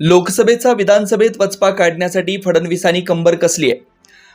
लोकसभेचा विधानसभेत वचपा काढण्यासाठी फडणवीसांनी कंबर कसली आहे?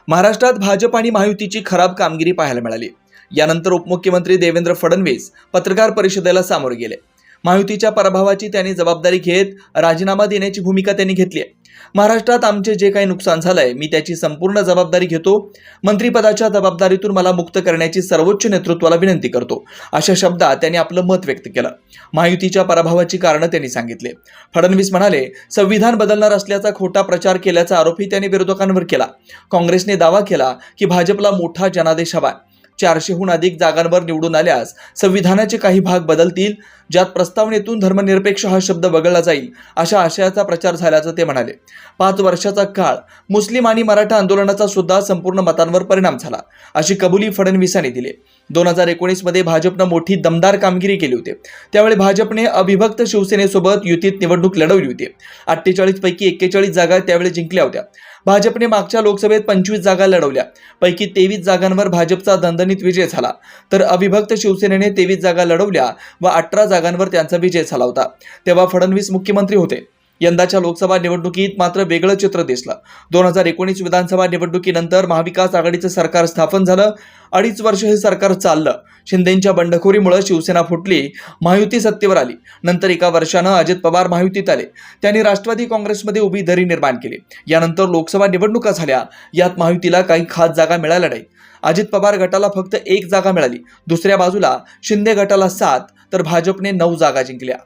महाराष्ट्रात भाजप आणि महायुतीची खराब कामगिरी पाहायला मिळाली. यानंतर उपमुख्यमंत्री देवेंद्र फडणवीस पत्रकार परिषदेला सामोरे गेले. महायुतीच्या पराभवाची त्यांनी जबाबदारी घेत राजीनामा देण्याची भूमिका त्यांनी घेतली आहे. महाराष्ट्रात आमचे जे काही नुकसान झालंय मी त्याची संपूर्ण जबाबदारी घेतो. मंत्रिपदाच्या जबाबदारीतून मला मुक्त करण्याची सर्वोच्च नेतृत्वाला विनंती करतो. अशा शब्दात त्यांनी आपलं मत व्यक्त केलं. महायुतीच्या पराभवाची कारणं त्यांनी सांगितले. फडणवीस म्हणाले संविधान बदलणार असल्याचा खोटा प्रचार केल्याचा आरोपही त्यांनी विरोधकांवर केला. काँग्रेसने दावा केला की भाजपला मोठा जनादेश हवा चारशेहून अधिक जागांवर निवडून आल्यास संविधानाचे काही भाग बदलतील ज्यात प्रस्तावनेतून धर्मनिरपेक्ष हा शब्द वगळला जाईल अशा आशयाचा प्रचार झाल्याचं ते म्हणाले. पाच वर्षाचा काळ मुस्लिम आणि मराठा आंदोलनाचा सुद्धा संपूर्ण मतांवर परिणाम झाला अशी कबुली फडणवीसांनी दिली. दोन हजार एकोणीसमध्ये भाजपनं मोठी दमदार कामगिरी केली होती. त्यावेळी भाजपने अविभक्त शिवसेनेसोबत युतीत निवडणूक लढवली होती. अठ्ठेचाळीस पैकी एक्केचाळीस जागा त्यावेळी जिंकल्या होत्या. भाजपने मागच्या लोकसभेत पंचवीस जागा लढवल्या. पैकी तेवीस जागांवर भाजपचा दणदणीत विजय झाला. तर अविभक्त शिवसेनेने तेवीस जागा लढवल्या व अठरा जागांवर त्यांचा विजय झाला होता. तेव्हा फडणवीस मुख्यमंत्री होते. यंदाच्या लोकसभा निवडणुकीत मात्र वेगळं चित्र दिसलं. दोन हजार एकोणीस विधानसभा निवडणुकीनंतर महाविकास आघाडीचं सरकार स्थापन झालं अडीच वर्ष हे सरकार चाललं. शिंदेच्या बंडखोरीमुळे शिवसेना फुटली महायुती सत्तेवर आली. नंतर एका वर्षानं अजित पवार महायुतीत आले. त्यांनी राष्ट्रवादी काँग्रेसमध्ये उभी धरी निर्माण केली. यानंतर लोकसभा निवडणुका झाल्या. यात महायुतीला काही खास जागा मिळाल्या नाही. अजित पवार गटाला फक्त एक जागा मिळाली. दुसऱ्या बाजूला शिंदे गटाला सात तर भाजपने नऊ जागा जिंकल्या.